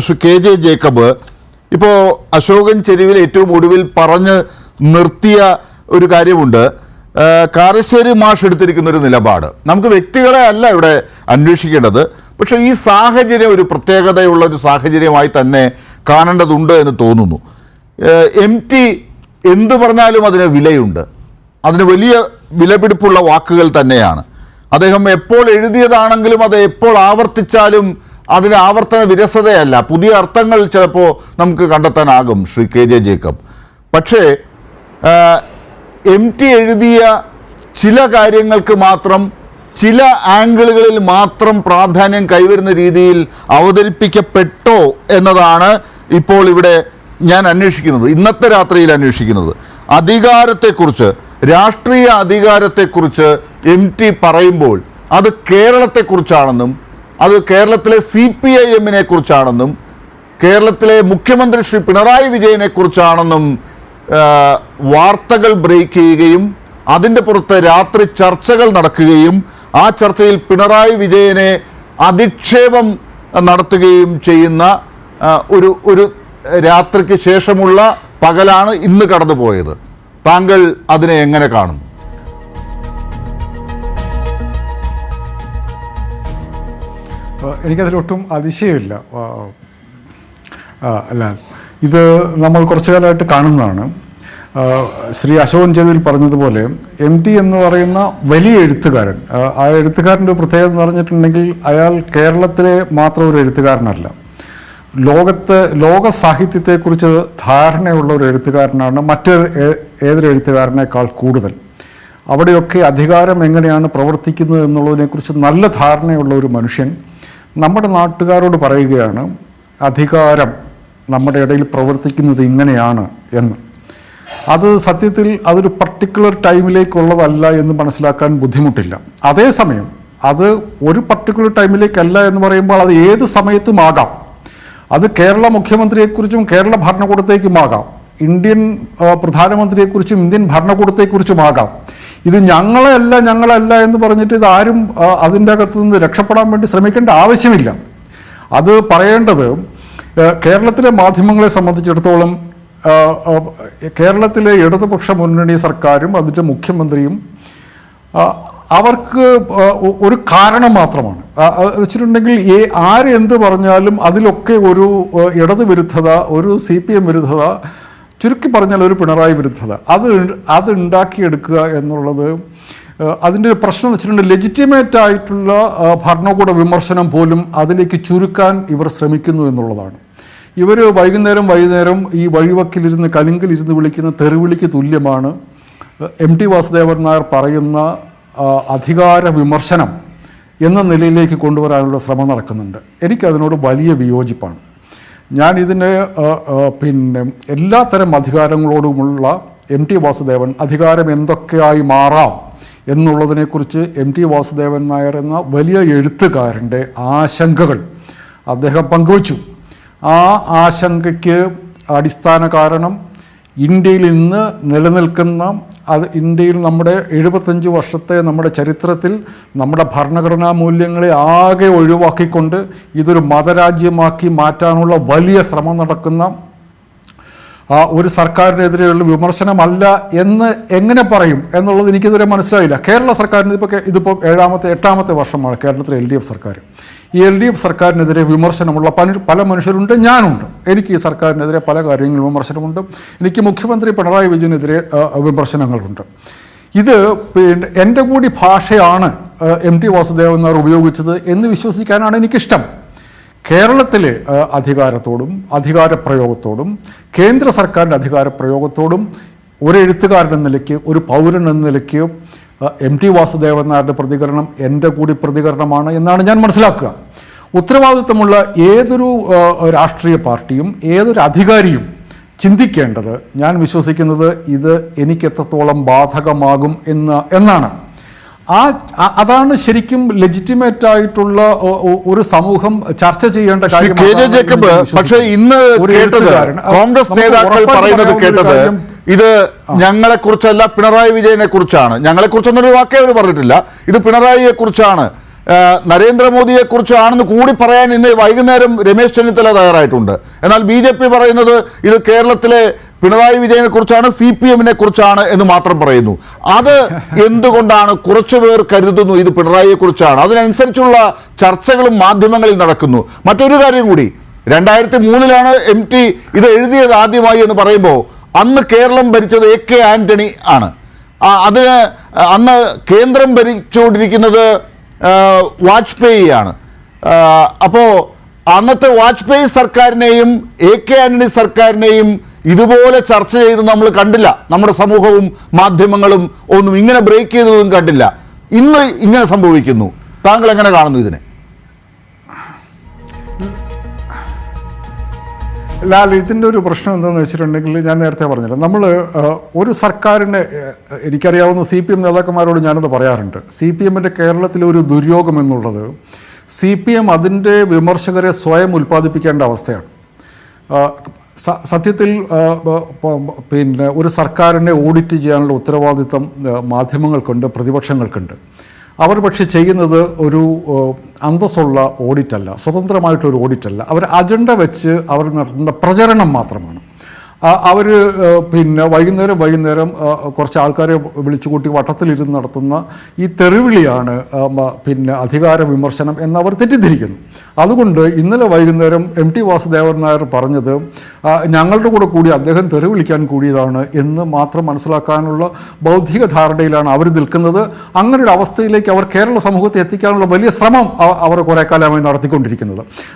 Shri K J Jacob ഇപ്പോൾ അശോകൻ ചെരുവിൽ ഏറ്റവും ഒടുവിൽ പറഞ്ഞ് നിർത്തിയ ഒരു കാര്യമുണ്ട്. കാരശ്ശേരി മാഷ് എടുത്തിരിക്കുന്ന ഒരു നിലപാട്. നമുക്ക് വ്യക്തികളെ അല്ല ഇവിടെ അന്വേഷിക്കേണ്ടത്. പക്ഷേ ഈ സാഹചര്യം ഒരു പ്രത്യേകതയുള്ള ഒരു സാഹചര്യമായി തന്നെ കാണേണ്ടതുണ്ട് എന്ന് തോന്നുന്നു. എം ടി എന്തു പറഞ്ഞാലും അതിന് വിലയുണ്ട്. അതിന് വലിയ വിലപിടിപ്പുള്ള വാക്കുകൾ തന്നെയാണ്. അദ്ദേഹം എപ്പോൾ എഴുതിയതാണെങ്കിലും അത് എപ്പോൾ ആവർത്തിച്ചാലും അതിന് ആവർത്തന വിരസതയല്ല. പുതിയ അർത്ഥങ്ങൾ ചിലപ്പോൾ നമുക്ക് കണ്ടെത്താനാകും ശ്രീ കെ ജെ ജേക്കബ്. പക്ഷേ എം ടി എഴുതിയ ചില കാര്യങ്ങൾക്ക് മാത്രം ചില ആംഗിളുകളിൽ മാത്രം പ്രാധാന്യം കൈവരുന്ന രീതിയിൽ അവതരിപ്പിക്കപ്പെട്ടോ എന്നതാണ് ഇപ്പോൾ ഇവിടെ ഞാൻ അന്വേഷിക്കുന്നത് ഇന്നത്തെ രാത്രിയിൽ അന്വേഷിക്കുന്നത്. അധികാരത്തെക്കുറിച്ച് രാഷ്ട്രീയ അധികാരത്തെക്കുറിച്ച് എം ടി പറയുമ്പോൾ അത് കേരളത്തെക്കുറിച്ചാണെന്നും അത് കേരളത്തിലെ സി പി ഐ എമ്മിനെ കുറിച്ചാണെന്നും കേരളത്തിലെ മുഖ്യമന്ത്രി ശ്രീ പിണറായി വിജയനെ കുറിച്ചാണെന്നും വാർത്തകൾ ബ്രേക്ക് ചെയ്യുകയും അതിന്റെ പുറത്ത് രാത്രി ചർച്ചകൾ നടക്കുകയും ആ ചർച്ചയിൽ പിണറായി വിജയനെ അധിക്ഷേപം നടത്തുകയും ചെയ്യുന്ന ഒരു ഒരു രാത്രിക്ക് ശേഷമുള്ള പകലാണ് ഇന്ന് കടന്നുപോയത്. താങ്കൾ അതിനെ എങ്ങനെ കാണുന്നു? എനിക്കതിലൊട്ടും അതിശയമില്ല. അല്ല ഇത് നമ്മൾ കുറച്ചു കാലമായിട്ട് കാണുന്നതാണ്. ശ്രീ അശോകൻ ചെവിൽ പറഞ്ഞതുപോലെ എം ടി എന്ന് പറയുന്ന വലിയ എഴുത്തുകാരൻ ആ, എഴുത്തുകാരന്റെ പ്രത്യേകത എന്ന് പറഞ്ഞിട്ടുണ്ടെങ്കിൽ അയാൾ കേരളത്തിലെ മാത്രം ഒരു എഴുത്തുകാരനല്ല. ലോകത്ത് ലോക സാഹിത്യത്തെക്കുറിച്ച് ധാരണയുള്ള ഒരു എഴുത്തുകാരനാണ് മറ്റൊരു ഏതൊരു എഴുത്തുകാരനേക്കാൾ കൂടുതൽ. അവിടെയൊക്കെ അധികാരം എങ്ങനെയാണ് പ്രവർത്തിക്കുന്നത് എന്നുള്ളതിനെക്കുറിച്ച് നല്ല ധാരണയുള്ള ഒരു മനുഷ്യൻ. നമ്മുടെ നാട്ടുകാരോട് പറയുകയാണ് അധികാരം നമ്മുടെ ഇടയിൽ പ്രവർത്തിക്കുന്നത് ഇങ്ങനെയാണ് എന്ന്. അത് സത്യത്തിൽ അതൊരു പർട്ടിക്കുലർ ടൈമിലേക്കുള്ളതല്ല എന്ന് മനസ്സിലാക്കാൻ ബുദ്ധിമുട്ടില്ല. അതേസമയം അത് ഒരു പർട്ടിക്കുലർ ടൈമിലേക്കല്ല എന്ന് പറയുമ്പോൾ അത് ഏത് സമയത്തും ആകാം. അത് കേരള മുഖ്യമന്ത്രിയെക്കുറിച്ചും കേരള ഭരണകൂടത്തേക്കുമാകാം. ഇന്ത്യൻ പ്രധാനമന്ത്രിയെക്കുറിച്ചും ഇന്ത്യൻ ഭരണകൂടത്തെക്കുറിച്ചുമാകാം. ഇത് ഞങ്ങളല്ല ഞങ്ങളല്ല എന്ന് പറഞ്ഞിട്ട് ഇത് ആരും അതിന്റെ അകത്തു നിന്ന് രക്ഷപ്പെടാൻ വേണ്ടി ശ്രമിക്കേണ്ട ആവശ്യമില്ല. അത് പറയേണ്ടത് കേരളത്തിലെ മാധ്യമങ്ങളെ സംബന്ധിച്ചിടത്തോളം കേരളത്തിലെ ഇടതുപക്ഷ മുന്നണി സർക്കാരും അതിന്റെ മുഖ്യമന്ത്രിയും അവർക്ക് ഒരു കാരണം മാത്രമാണ്. വെച്ചിട്ടുണ്ടെങ്കിൽ ആര് എന്ത് പറഞ്ഞാലും അതിലൊക്കെ ഒരു ഇടതുവിരുദ്ധത വിരുദ്ധത ഒരു സി പി എം വിരുദ്ധത ചുരുക്കി പറഞ്ഞാൽ ഒരു പിണറായി വിരുദ്ധത. അത് അത് ഉണ്ടാക്കിയെടുക്കുക എന്നുള്ളത് അതിന്റെ ഒരു പ്രശ്നം വെച്ചിട്ടുണ്ട്. ലെജിറ്റിമേറ്റ് ആയിട്ടുള്ള ഭരണകൂട വിമർശനം പോലും അതിലേക്ക് ചുരുക്കാൻ ഇവർ ശ്രമിക്കുന്നു എന്നുള്ളതാണ്. ഇവർ വൈകുന്നേരം വൈകുന്നേരം ഈ വഴിവക്കിലിരുന്ന് കലിങ്കിലിരുന്ന് വിളിക്കുന്ന തെറിവിളിക്ക് തുല്യമാണ്. എം ടി വാസുദേവൻ നായർ പറയുന്ന അധികാര വിമർശനം എന്ന നിലയിലേക്ക് കൊണ്ടുവരാനുള്ള ശ്രമം നടക്കുന്നുണ്ട്. എനിക്കതിനോട് വലിയ വിയോജിപ്പാണ്. ഞാൻ ഇതിനെ പിന്നെ എല്ലാത്തരം അധികാരങ്ങളോടുമുള്ള എം ടി വാസുദേവൻ അധികാരം എന്തൊക്കെയായി മാറാം എന്നുള്ളതിനെക്കുറിച്ച് എം ടി വാസുദേവൻ നായർ എന്ന വലിയ എഴുത്തുകാരന്റെ ആശങ്കകൾ അദ്ദേഹം പങ്കുവച്ചു. ആ ആശങ്കയ്ക്ക് അടിസ്ഥാന കാരണം ഇന്ത്യയിൽ ഇന്ന് നിലനിൽക്കുന്ന അത് ഇന്ത്യയിൽ നമ്മുടെ എഴുപത്തഞ്ച് വർഷത്തെ നമ്മുടെ ചരിത്രത്തിൽ നമ്മുടെ ഭരണഘടനാ മൂല്യങ്ങളെ ആകെ ഒഴിവാക്കിക്കൊണ്ട് ഇതൊരു മതരാജ്യമാക്കി മാറ്റാനുള്ള വലിയ ശ്രമം നടക്കുന്ന ഒരു സർക്കാരിനെതിരെയുള്ള വിമർശനമല്ല എന്ന് എങ്ങനെ പറയും എന്നുള്ളത് എനിക്കിതുവരെ മനസ്സിലായില്ല. കേരള സർക്കാരിന് ഇപ്പോൾ ഇതിപ്പോൾ ഏഴാമത്തെ എട്ടാമത്തെ വർഷമാണ് കേരളത്തിലെ എൽ ഡി എഫ് സർക്കാർ എൽ ഡി എഫ് സർക്കാരിനെതിരെ വിമർശനമുള്ള പല പല മനുഷ്യരുണ്ട് ഞാനുണ്ട്. എനിക്ക് ഈ സർക്കാരിനെതിരെ പല കാര്യങ്ങളും വിമർശനമുണ്ട്. എനിക്ക് മുഖ്യമന്ത്രി പിണറായി വിജയനെതിരെ വിമർശനങ്ങളുണ്ട്. ഇത് എന്റെ കൂടി ഭാഷയാണ് എം ടി വാസുദേവൻ നായർ ഉപയോഗിച്ചത് എന്ന് വിശ്വസിക്കാനാണ് എനിക്കിഷ്ടം. കേരളത്തിലെ അധികാരത്തോടും അധികാരപ്രയോഗത്തോടും കേന്ദ്ര സർക്കാരിന്റെ അധികാരപ്രയോഗത്തോടും ഒരു എഴുത്തുകാരൻ എന്ന നിലയ്ക്ക് ഒരു പൗരൻ എന്ന നിലയ്ക്ക് എം ടി വാസുദേവൻ നായരുടെ പ്രതികരണം എന്റെ കൂടി പ്രതികരണമാണ് എന്നാണ് ഞാൻ മനസ്സിലാക്കുക. ഉത്തരവാദിത്തമുള്ള ഏതൊരു രാഷ്ട്രീയ പാർട്ടിയും ഏതൊരു അധികാരിയും ചിന്തിക്കേണ്ടത് ഞാൻ വിശ്വസിക്കുന്നത് ഇത് എനിക്കെത്രത്തോളം ബാധകമാകും എന്ന് എന്നാണ്. ആ അതാണ് ശരിക്കും ലെജിറ്റിമേറ്റ് ആയിട്ടുള്ള ഒരു സമൂഹം ചർച്ച ചെയ്യേണ്ട കാര്യം ജേക്കബ് പക്ഷേ ഇന്ന് കേട്ടത് കോൺഗ്രസ് നേതാക്കൾ പറയുന്നത് കേട്ടത് ഇത് ഞങ്ങളെ കുറിച്ചല്ല പിണറായി വിജയനെ കുറിച്ചാണ് ഞങ്ങളെ കുറിച്ചൊന്നൊരു വാക്കേ അവർ പറഞ്ഞിട്ടില്ല. ഇത് പിണറായിയെ കുറിച്ചാണ് നരേന്ദ്രമോദിയെക്കുറിച്ചാണെന്ന് കൂടി പറയാൻ ഇന്ന് വൈകുന്നേരം രമേശ് ചെന്നിത്തല തയ്യാറായിട്ടുണ്ട്. എന്നാൽ ബി ജെ പി പറയുന്നത് ഇത് കേരളത്തിലെ പിണറായി വിജയനെ കുറിച്ചാണ് സി പി എമ്മിനെ കുറിച്ചാണ് എന്ന് മാത്രം പറയുന്നു. അത് എന്തുകൊണ്ടാണ് കുറച്ചു പേർ കരുതുന്നു ഇത് പിണറായിയെ കുറിച്ചാണ് അതിനനുസരിച്ചുള്ള ചർച്ചകളും മാധ്യമങ്ങളിൽ നടക്കുന്നു. മറ്റൊരു കാര്യം കൂടി രണ്ടായിരത്തി മൂന്നിലാണ് എം ടി ഇത് എഴുതിയത് ആദ്യമായി എന്ന് പറയുമ്പോൾ അന്ന് കേരളം ഭരിച്ചത് എ കെ ആന്റണി ആണ്. അതിന് അന്ന് കേന്ദ്രം ഭരിച്ചുകൊണ്ടിരിക്കുന്നത് ആ, വാജ്പേയി ആണ്. അപ്പോൾ അന്നത്തെ വാജ്പേയി സർക്കാരിനെയും എ കെ ആന്റണി സർക്കാരിനെയും ഇതുപോലെ ചർച്ച ചെയ്ത് നമ്മൾ കണ്ടില്ല. നമ്മുടെ സമൂഹവും മാധ്യമങ്ങളും ഒന്നും ഇങ്ങനെ ബ്രേക്ക് ചെയ്തതും കണ്ടില്ല. ഇന്ന് ഇങ്ങനെ സംഭവിക്കുന്നു. താങ്കൾ എങ്ങനെ കാണുന്നു ഇതിനെ? ലാൽ ഇതിന്റെ ഒരു പ്രശ്നം എന്താണെന്ന് വെച്ചിട്ടുണ്ടെങ്കിൽ ഞാൻ നേരത്തെ പറഞ്ഞില്ല. നമ്മൾ ഒരു സർക്കാരിനെ എനിക്കറിയാവുന്ന സി പി എം നേതാക്കന്മാരോട് ഞാനത് പറയാറുണ്ട്. സി പി എമ്മിന്റെ കേരളത്തിലെ ഒരു ദുര്യോഗം എന്നുള്ളത് സി പി എം അതിന്റെ വിമർശകരെ സ്വയം ഉൽപ്പാദിപ്പിക്കേണ്ട അവസ്ഥയാണ്. സത്യത്തിൽ പിന്നെ ഒരു സർക്കാരിനെ ഓഡിറ്റ് ചെയ്യാനുള്ള ഉത്തരവാദിത്തം മാധ്യമങ്ങൾക്കുണ്ട് പ്രതിപക്ഷങ്ങൾക്കുണ്ട്. അവർ പക്ഷേ ചെയ്യുന്നത് ഒരു അന്തസ്സുള്ള ഓഡിറ്റല്ല സ്വതന്ത്രമായിട്ടുള്ള ഒരു ഓഡിറ്റല്ല. അവർ അജണ്ട വെച്ച് അവർ നടത്തുന്ന പ്രചരണം മാത്രമാണ്. അവർ പിന്നെ വൈകുന്നേരം വൈകുന്നേരം കുറച്ച് ആൾക്കാരെ വിളിച്ചു കൂട്ടി വട്ടത്തിലിരുന്ന് നടത്തുന്ന ഈ തെറിവിളിയാണ് പിന്നെ അധികാര വിമർശനം എന്നവർ തെറ്റിദ്ധരിക്കുന്നു. അതുകൊണ്ട് ഇന്നലെ വൈകുന്നേരം എം ടി വാസുദേവൻ നായർ പറഞ്ഞത് ഞങ്ങളുടെ കൂടെ കൂടി അദ്ദേഹം തെറിവിളിക്കാൻ കൂടിയതാണ് എന്ന് മാത്രം മനസ്സിലാക്കാനുള്ള ബൗദ്ധിക ധാരണയിലാണ് അവർ നിൽക്കുന്നത്. അങ്ങനെ ഒരു അവസ്ഥയിലേക്ക് അവർ കേരള സമൂഹത്തെ എത്തിക്കാനുള്ള വലിയ ശ്രമം അവർ കുറേ കാലമായി നടത്തിക്കൊണ്ടിരിക്കുന്നത്.